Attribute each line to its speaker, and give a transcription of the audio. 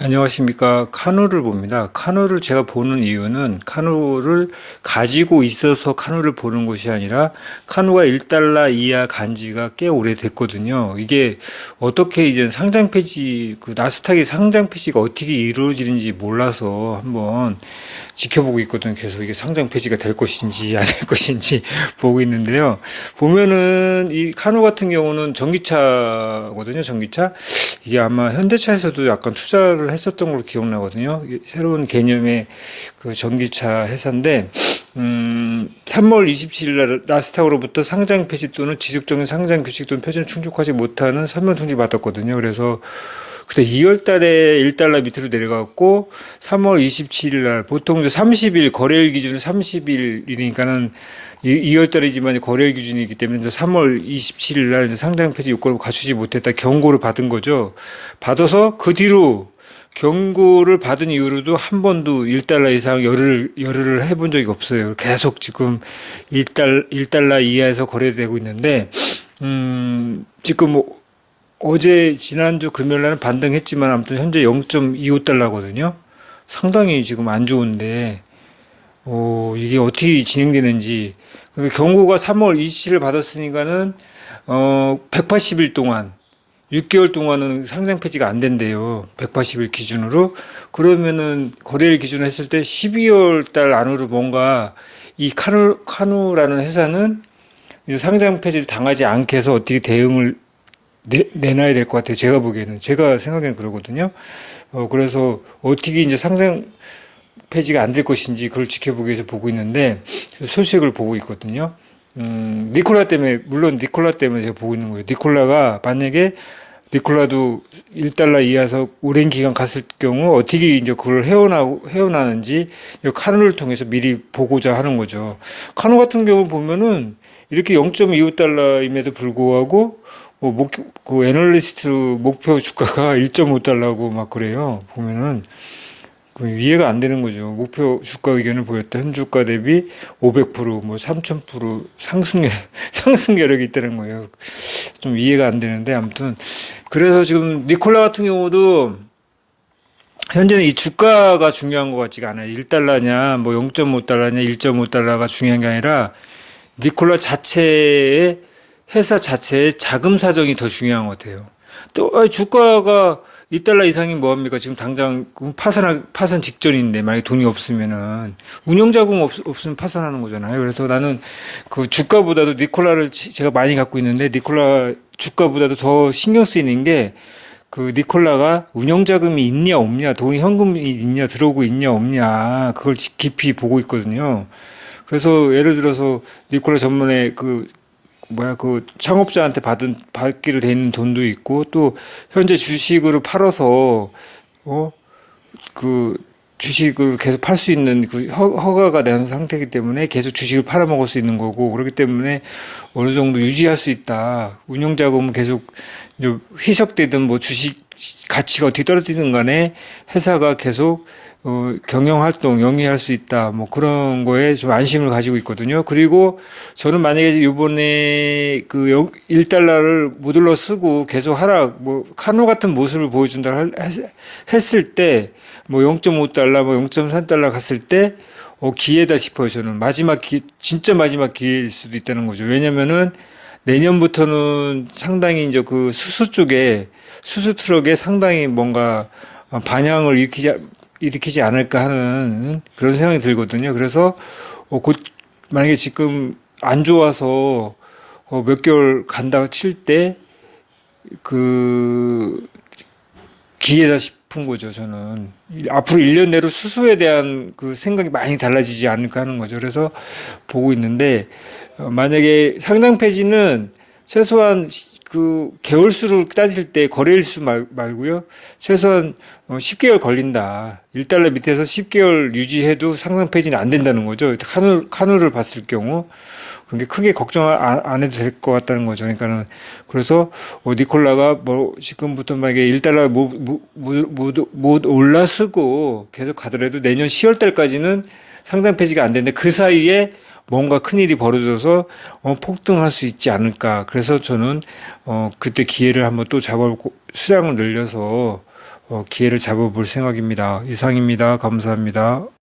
Speaker 1: 안녕하십니까. 카누를 봅니다. 카누를 제가 보는 이유는 카누를 가지고 있어서 카누를 보는 것이 아니라 카누가 1달러 이하 간지가 꽤 오래됐거든요. 이게 어떻게 이제 상장 폐지, 그 나스닥의 상장 폐지가 어떻게 이루어지는지 몰라서 한번 지켜보고 있거든요. 계속 이게 상장 폐지가 될 것인지 안 될 것인지 보고 있는데요. 보면은 이 카누 같은 경우는 전기차거든요. 전기차. 이게 아마 현대차에서도 약간 투자를 했었던 걸로 기억나거든요. 이 새로운 개념의 그 전기차 회사인데, 음, 3월 27일 날 나스닥으로부터 상장 폐지 또는 지속적인 상장 규칙 또는 표준을 충족하지 못하는 설명 통지 받았거든요. 그래서 그때 2월 달에 1달러 밑으로 내려갔고 3월 27일 날 보통 이제 30일 거래일 기준은 30일이니까는 2월 달이지만 거래일 기준이기 때문에 이제 3월 27일 날 상장 폐지 요건을 갖추지 못했다 경고를 받은 거죠. 받아서 그 뒤로 경고를 받은 이후로도 한 번도 1달러 이상 열을 열을 해본 적이 없어요. 계속 지금 1달 1달러 이하에서 거래되고 있는데 음 지금 뭐 어제 지난주 금요일 날은 반등했지만 아무튼 현재 0.25달러거든요. 상당히 지금 안 좋은데 어, 이게 어떻게 진행되는지 그 경고가 3월 27일 받았으니까는 어 180일 동안 6개월 동안은 상장 폐지가 안 된대요. 180일 기준으로. 그러면은 거래일 기준으로 했을 때 12월 달 안으로 뭔가 이 카누, 카누라는 회사는 이 상장 폐지를 당하지 않게 해서 어떻게 대응을 내, 내놔야 될 것 같아요. 제가 보기에는. 제가 생각에는 그러거든요. 어, 그래서 어떻게 이제 상장 폐지가 안 될 것인지 그걸 지켜보기 위해서 보고 있는데 소식을 보고 있거든요. 음, 니콜라 때문에, 물론 니콜라 때문에 제가 보고 있는 거예요. 니콜라가 만약에 니콜라도 1달러 이하에서 오랜 기간 갔을 경우 어떻게 이제 그걸 헤어나, 헤어나는지 카누를 통해서 미리 보고자 하는 거죠. 카누 같은 경우 보면은 이렇게 0.25달러임에도 불구하고 뭐 목, 그 애널리스트 목표 주가가 1.5달러고 막 그래요. 보면은 그 이해가 안 되는 거죠. 목표 주가 의견을 보였다. 현 주가 대비 500%뭐 3000% 상승 상승 여력이 있다는 거예요. 좀 이해가 안 되는데 아무튼 그래서 지금 니콜라 같은 경우도 현재는 이 주가가 중요한 것 같지가 않아요. 1달러냐, 뭐 0.5달러냐, 1.5달러가 중요한 게 아니라 니콜라 자체의 회사 자체의 자금 사정이 더 중요한 것 같아요. 또 아니, 주가가 2달러 이상이 뭐합니까? 지금 당장 파산 파산 직전인데 만약에 돈이 없으면은 운영 자금 없, 없으면 파산하는 거잖아요. 그래서 나는 그 주가보다도 니콜라를 지- 제가 많이 갖고 있는데 니콜라 주가보다도 더 신경 쓰이는 게 그 니콜라가 운영 자금이 있냐 없냐, 돈이 현금이 있냐 들어오고 있냐 없냐 그걸 지- 깊이 보고 있거든요. 그래서 예를 들어서 니콜라 전문에 그 뭐야 그 창업자한테 받은 받기로 돼 있는 돈도 있고 또 현재 주식으로 팔아서 어? 그 주식을 계속 팔 수 있는 그 허, 허가가 된 상태이기 때문에 계속 주식을 팔아먹을 수 있는 거고 그렇기 때문에 어느 정도 유지할 수 있다. 운용 자금은 계속 좀 희석되든 뭐 주식 가치가 어떻게 떨어지든 간에 회사가 계속 어, 경영 활동 영위할 수 있다. 뭐 그런 거에 좀 안심을 가지고 있거든요. 그리고 저는 만약에 이번에 그 1달러를 모듈러 쓰고 계속 하락, 뭐 카노 같은 모습을 보여준다 했을 때 뭐 0.5달러, 뭐 0.3달러 갔을 때 어, 기회다 싶어요. 저는 마지막 기, 진짜 마지막 기회일 수도 있다는 거죠. 왜냐면은 내년부터는 상당히 이제 그 수수 쪽에 수수 트럭에 상당히 뭔가 어, 반향을 일으키지 일으키지 않을까 하는 그런 생각이 들거든요. 그래서 어, 곧 만약에 지금 안 좋아서 어, 몇 개월 간다 칠때 그 기회다 싶 은 거죠. 저는 이- 앞으로 1년 내로 수수에 대한 그 생각이 많이 달라지지 않을까 하는 거죠. 그래서 보고 있는데 어, 만약에 상장 폐지는 최소한 시- 그 개월수를 따질 때 거래일수 말, 말고요. 최소한 어, 10개월 걸린다. 1달러 밑에서 10개월 유지해도 상장 폐지는 안 된다는 거죠. 카누, 카누를 봤을 경우. 그게 크게 걱정 안, 안 해도 될 것 같다는 거죠. 그러니까는 그래서 어, 니콜라가 뭐 지금부터 만약에 1달러 못, 못, 못, 못 올라서고 계속 가더라도 내년 10월 달까지는 상장 폐지가 안 되는데 그 사이에 뭔가 큰일이 벌어져서 어, 폭등할 수 있지 않을까. 그래서 저는 어, 그때 기회를 한번 또 잡아보고 수량을 늘려서 어, 기회를 잡아볼 생각입니다. 이상입니다. 감사합니다.